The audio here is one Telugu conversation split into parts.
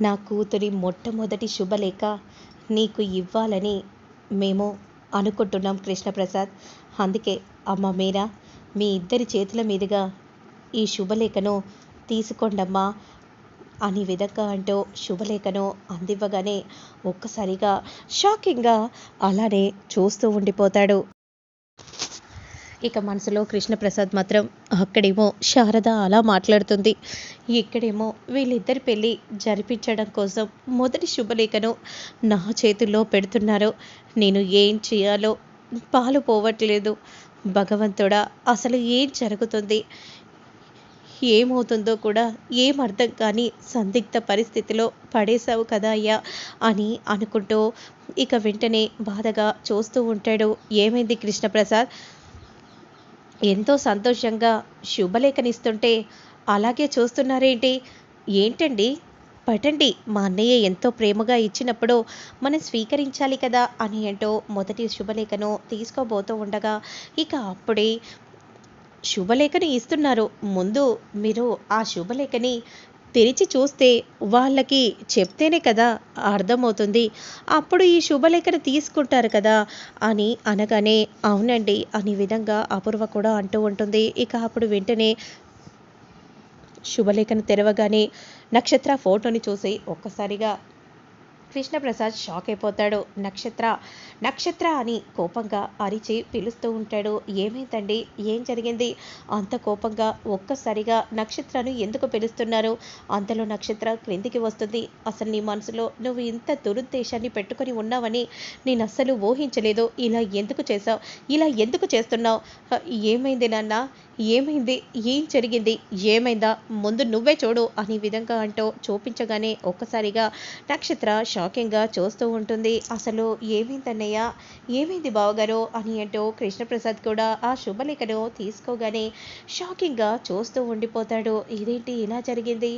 నా కూతురి మొట్టమొదటి శుభలేఖ నీకు ఇవ్వాలని మేము అనుకుంటున్నాం కృష్ణప్రసాద్. అందుకే అమ్మ మీరా మీ ఇద్దరి చేతుల మీదుగా ఈ శుభలేఖను తీసుకోండమ్మా అని విధంగా అంటూ శుభలేఖను అందివ్వగానే ఒక్కసారిగా షాకింగ్గా అలానే చూస్తూ ఉండిపోతాడు. ఇక మనసులో కృష్ణప్రసాద్ మాత్రం అక్కడేమో శారద అలా మాట్లాడుతుంది. ఇక్కడేమో వీళ్ళిద్దరి పెళ్ళి జరిపించడం కోసం మొదటి శుభలేఖను నా చేతుల్లో పెడుతున్నారు. నేను ఏం చేయాలో పాలు పోవట్లేదు. భగవంతుడా అసలు ఏం జరుగుతుంది? ఏమవుతుందో కూడా ఏం అర్థం కాని సందిగ్ధ పరిస్థితిలో పడేశావు కదా అయ్యా అని అనుకుంటూ ఇక వెంటనే బాధగా చూస్తూ ఉంటాడు. ఏమైంది కృష్ణప్రసాద్? ఎంతో సంతోషంగా శుభలేఖనిస్తుంటే అలాగే చూస్తున్నారేంటి? ఏంటండి? పటండి మా అన్నయ్య ఎంతో ప్రేమగా ఇచ్చినప్పుడు మనం స్వీకరించాలి కదా అని అంటూ మొదటి శుభలేఖను తీసుకోబోతూ ఉండగా ఇక అప్పుడే శుభలేఖని ఇస్తున్నారు. ముందు మీరు ఆ శుభలేఖని తెరిచి చూస్తే వాళ్ళకి చెప్తేనే కదా అర్థమవుతుంది. అప్పుడు ఈ శుభలేఖను తీసుకుంటారు కదా అని అనగానే అవునండి అనే విధంగా అపూర్వ కూడా అంటూ ఉంటుంది. ఇక అప్పుడు వెంటనే శుభలేఖను తెరవగానే నక్షత్ర ఫోటోని చూసి ఒక్కసారిగా కృష్ణప్రసాద్ షాక్ అయిపోతాడు. నక్షత్ర నక్షత్ర అని కోపంగా అరిచి పిలుస్తూ ఉంటాడు. ఏమైందండి? ఏం జరిగింది? అంత కోపంగా ఒక్కసారిగా నక్షత్రను ఎందుకు పిలుస్తున్నారు? అంతలో నక్షత్ర క్రిందికి వస్తుంది. అసలు నీ మనసులో నువ్వు ఇంత దురుద్దేశాన్ని పెట్టుకొని ఉన్నావని నేను అస్సలు ఊహించలేదు. ఇలా ఎందుకు చేసావు ఇలా ఎందుకు చేస్తున్నావు? ఏమైంది నాన్న? ఏమైంది? ఏం జరిగింది? ఏమైందా? ముందు నువ్వే చూడు అనే విధంగా అంటూ చూపించగానే ఒక్కసారిగా నక్షత్ర షాకింగ్గా చూస్తూ ఉంటుంది. అసలు ఏమైందన్నయ్య ఏమైంది బావగారు? అని అంటూ కృష్ణప్రసాద్ కూడా ఆ శుభలేఖను తీసుకోగానే షాకింగ్గా చూస్తూ ఉండిపోతాడు. ఇదేంటి ఇలా జరిగింది?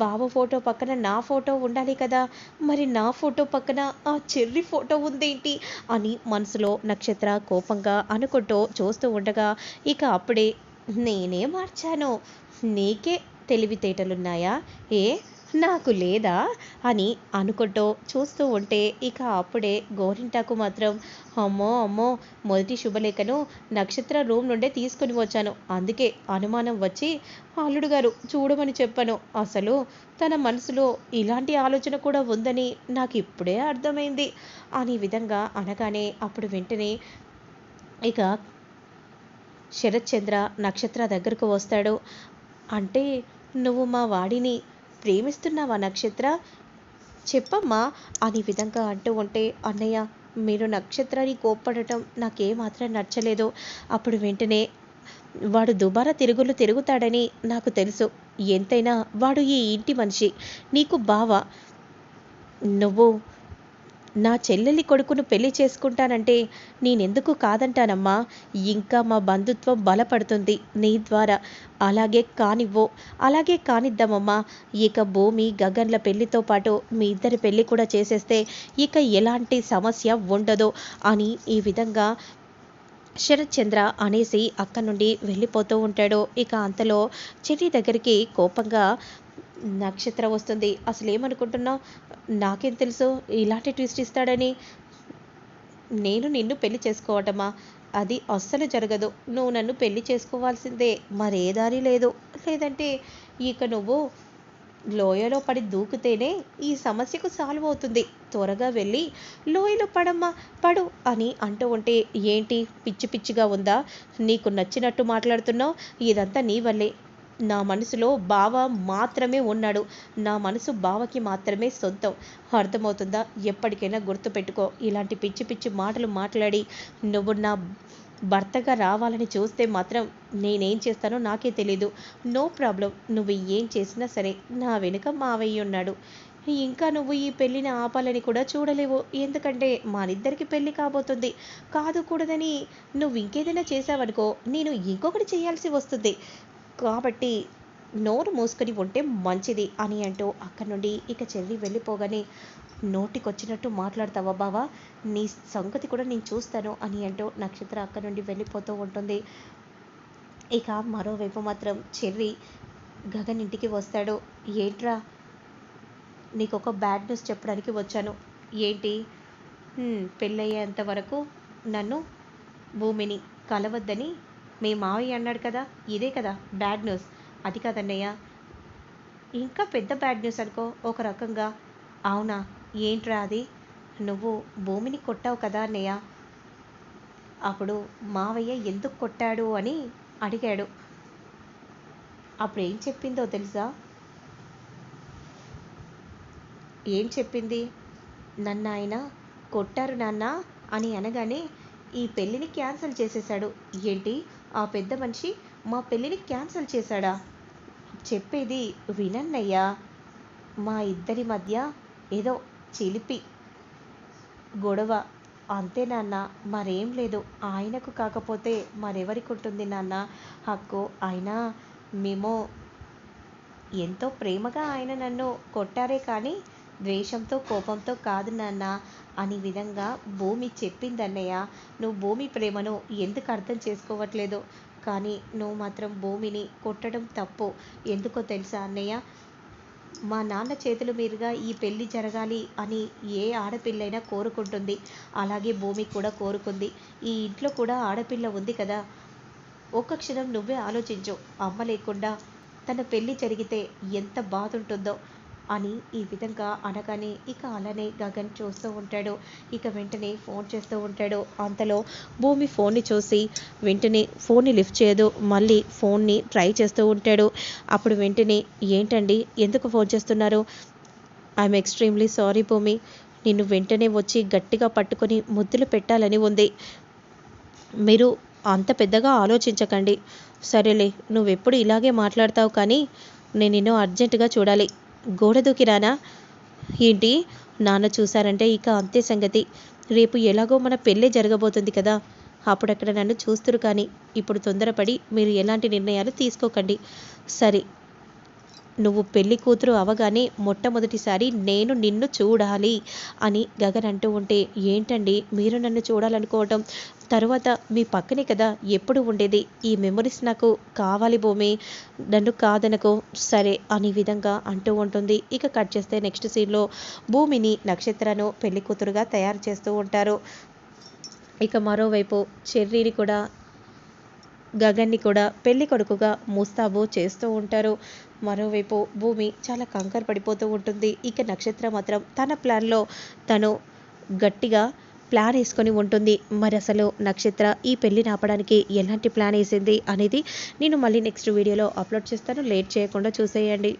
బావ ఫోటో పక్కన నా ఫోటో ఉండాలి కదా. మరి నా ఫోటో పక్కన ఆ చెర్రి ఫోటో ఉందేంటి? అని మనసులో నక్షత్ర కోపంగా అనుకుంటూ చూస్తూ ఉండగా ఇక అప్పుడే నేనే మార్చాను. నీకే తెలివితేటలున్నాయా? ఏ? నాకు లేదా? అని అనుకుంటూ చూస్తూ ఉంటే ఇక అప్పుడే గోరింటాకు మాత్రం అమ్మో అమ్మో మొదటి శుభలేఖను నక్షత్ర రూమ్ నుండే తీసుకుని వచ్చాను. అందుకే అనుమానం వచ్చి అల్లుడు గారు చూడమని చెప్పాను. అసలు తన మనసులో ఇలాంటి ఆలోచన కూడా ఉందని నాకు ఇప్పుడే అర్థమైంది అని విధంగా అనగానే అప్పుడు వెంటనే ఇక శరత్చంద్ర నక్షత్ర దగ్గరకు వస్తాడు. అంటే నువ్వు మా వాడిని ప్రేమిస్తున్నావా నక్షత్ర? చెప్పమ్మా అని విధంగా అంటూ ఉంటే అన్నయ్య మీరు నక్షత్రాన్ని కోప్పడటం నాకేమాత్రం నచ్చలేదు. అప్పుడు వెంటనే వాడు దుబారా తిరుగులు తిరుగుతాడని నాకు తెలుసు. ఎంతైనా వాడు ఈ ఇంటి మనిషి. నీకు బావ. నువ్వు నా చెల్లెలి కొడుకును పెళ్ళి చేసుకుంటానంటే నేనెందుకు కాదంటానమ్మా? ఇంకా మా బంధుత్వం బలపడుతుంది నీ ద్వారా. అలాగే కానివ్వో. అలాగే కానిద్దామమ్మా. ఇక భూమి గగన్ల పెళ్ళితో పాటు మీ ఇద్దరి పెళ్ళి కూడా చేసేస్తే ఇక ఎలాంటి సమస్య ఉండదు అని ఈ విధంగా శరత్చంద్ర అనేసి అక్కడి నుండి వెళ్ళిపోతూ ఉంటాడు. ఇక అంతలో చెట్టి దగ్గరికి కోపంగా నక్షత్ర వస్తుంది. అసలు ఏమనుకుంటున్నావు నాకేం తెలుసు? ఇలాంటి ట్విస్ట్ ఇస్తాడని. నేను నిన్ను పెళ్ళి చేసుకోవటమా? అది అస్సలు జరగదు. నువ్వు నన్ను పెళ్ళి చేసుకోవాల్సిందే. మరే దారి లేదు. లేదంటే ఇక నువ్వు లోయలో పడి దూకితేనే ఈ సమస్యకు సాల్వ్ అవుతుంది. త్వరగా వెళ్ళి లోయలో పడమ్మా పడు అని అంటూ ఉంటే ఏంటి? పిచ్చి పిచ్చిగా ఉందా? నీకు నచ్చినట్టు మాట్లాడుతున్నావు. ఇదంతా నీ వల్లే. నా మనసులో బావ మాత్రమే ఉన్నాడు. నా మనసు బావకి మాత్రమే సొంతం. అర్థమవుతుందా? ఎప్పటికైనా గుర్తుపెట్టుకో. ఇలాంటి పిచ్చి పిచ్చి మాటలు మాట్లాడి నువ్వు నా భర్తగా రావాలని చూస్తే మాత్రం నేనేం చేస్తానో నాకే తెలీదు. No problem. నువ్వు ఏం చేసినా సరే నా వెనుక మావయ్య ఉన్నాడు. ఇంకా నువ్వు ఈ పెళ్ళిని ఆపాలని కూడా చూడలేవు. ఎందుకంటే మానిద్దరికి పెళ్ళి కాబోతుంది. కాదు కూడదని నువ్వు ఇంకేదైనా చేసావనుకో నేను ఇంకొకటి చేయాల్సి వస్తుంది. కాబట్టి నోరు మూసుకొని ఉంటే మంచిది అని అంటూ అక్కడి నుండి ఇక చెల్లి వెళ్ళిపోగానే నోటికొచ్చినట్టు మాట్లాడతావా బావా? నీ సంగతి కూడా నేను చూస్తాను అని అంటూ నక్షత్ర అక్కడి నుండి వెళ్ళిపోతూ ఉంటుంది. ఇక మరోవైపు మాత్రం చెర్రి గగన్ ఇంటికి వస్తాడు. ఏంట్రా? నీకు ఒక బ్యాడ్ న్యూస్ చెప్పడానికి వచ్చాను. ఏంటి? పెళ్ళయ్యేంత వరకు నన్ను భూమిని కలవద్దని మీ మావయ్య అన్నాడు కదా ఇదే కదా బ్యాడ్ న్యూస్ అది కాదన్నయ్య ఇంకా పెద్ద బ్యాడ్ న్యూస్ అనుకో ఒక రకంగా అవునా ఏంట్రా అది? నువ్వు భూమిని కొట్టావు కదా అన్నయ్య. అప్పుడు మావయ్య ఎందుకు కొట్టాడు అని అడిగాడు. అప్పుడు ఏం చెప్పిందో తెలుసా? ఏం చెప్పింది? నన్ను ఆయన కొట్టారు నాన్న అని అనగానే ఈ పెళ్ళిని క్యాన్సిల్ చేసేశాడు. ఏంటి? ఆ పెద్ద మనిషి మా పెళ్ళిని క్యాన్సిల్ చేశాడా? చెప్పేది వినన్నయ్యా. మా ఇద్దరి మధ్య ఏదో చిలిపి గొడవ. అంతే నాన్న మరేం లేదు. ఆయనకు కాకపోతే మరెవరికి ఉంటుంది నాన్న? హక్కు. అయినా మేము ఎంతో ప్రేమగా ఆయన నన్ను కొట్టారే కానీ ద్వేషంతో కోపంతో కాదు నాన్న అని విధంగా భూమి చెప్పిందన్నయ్య. నువ్వు భూమి ప్రేమను ఎందుకు అర్థం చేసుకోవట్లేదు? కానీ నువ్వు మాత్రం భూమిని కొట్టడం తప్పు. ఎందుకో తెలుసా అన్నయ్య? మా నాన్న చేతుల మీదుగా ఈ పెళ్ళి జరగాలి అని ఏ ఆడపిల్లైనా కోరుకుంటుంది. అలాగే భూమి కూడా కోరుకుంది. ఈ ఇంట్లో కూడా ఆడపిల్ల ఉంది కదా. ఒక్క క్షణం నువ్వే ఆలోచించు. అమ్మ లేకుండా తన పెళ్ళి జరిగితే ఎంత బాధ ఉంటుందో అని ఈ విధంగా అనగానే ఇక అలానే గగన్ చూస్తూ ఉంటాడు. ఇక వెంటనే ఫోన్ చేస్తూ ఉంటాడు. అంతలో భూమి ఫోన్ని చూసి వెంటనే ఫోన్ని లిఫ్ట్ చేయదు. మళ్ళీ ఫోన్ని ట్రై చేస్తూ ఉంటాడు. అప్పుడు వెంటనే ఏంటండి? ఎందుకు ఫోన్ చేస్తున్నారు? ఐఎమ్ ఎక్స్ట్రీమ్లీ సారీ భూమి. నిన్ను వెంటనే వచ్చి గట్టిగా పట్టుకొని ముద్దులు పెట్టాలని ఉంది. మీరు అంత పెద్దగా ఆలోచించకండి. సరేలే నువ్వెప్పుడు ఇలాగే మాట్లాడతావు కానీ నేను నిన్ను అర్జెంటుగా చూడాలి. గోడ దూకిరానా ఏంటి? నాన్న చూశారంటే ఇక అంతే సంగతి. రేపు ఎలాగో మన పెళ్ళే జరగబోతుంది కదా. అప్పుడక్కడ నన్ను చూస్తురు కానీ ఇప్పుడు తొందరపడి మీరు ఎలాంటి నిర్ణయాలు తీసుకోకండి. సరే నువ్వు పెళ్ళి కూతురు అవగానే మొట్టమొదటిసారి నేను నిన్ను చూడాలి అని గగన్ అంటూ ఉంటే ఏంటండి? మీరు నన్ను చూడాలనుకోవటం? తర్వాత మీ పక్కనే కదా ఎప్పుడు ఉండేది? ఈ మెమరీస్ నాకు కావాలి భూమి నన్ను కాదనకు. సరే అనే విధంగా అంటూ ఉంటుంది. ఇక కట్ చేస్తే నెక్స్ట్ సీన్లో భూమిని నక్షత్రను పెళ్ళి కూతురుగా తయారు చేస్తూ ఉంటారు. ఇక మరోవైపు చెర్రీని కూడా గగన్ని కూడా పెళ్ళి కొడుకుగా ముస్తాబు చేస్తూ ఉంటారు. మరోవైపు భూమి చాలా కంకర పడిపోతూ ఉంటుంది. ఇక నక్షత్రం మాత్రం తన ప్లాన్లో తను గట్టిగా ప్లాన్ వేసుకొని ఉంటుంది. మరి అసలు నక్షత్ర ఈ పెళ్ళిని ఆపడానికి ఎలాంటి ప్లాన్ వేసింది అనేది నేను మళ్ళీ నెక్స్ట్ వీడియోలో అప్లోడ్ చేస్తాను. లేట్ చేయకుండా చూసేయండి.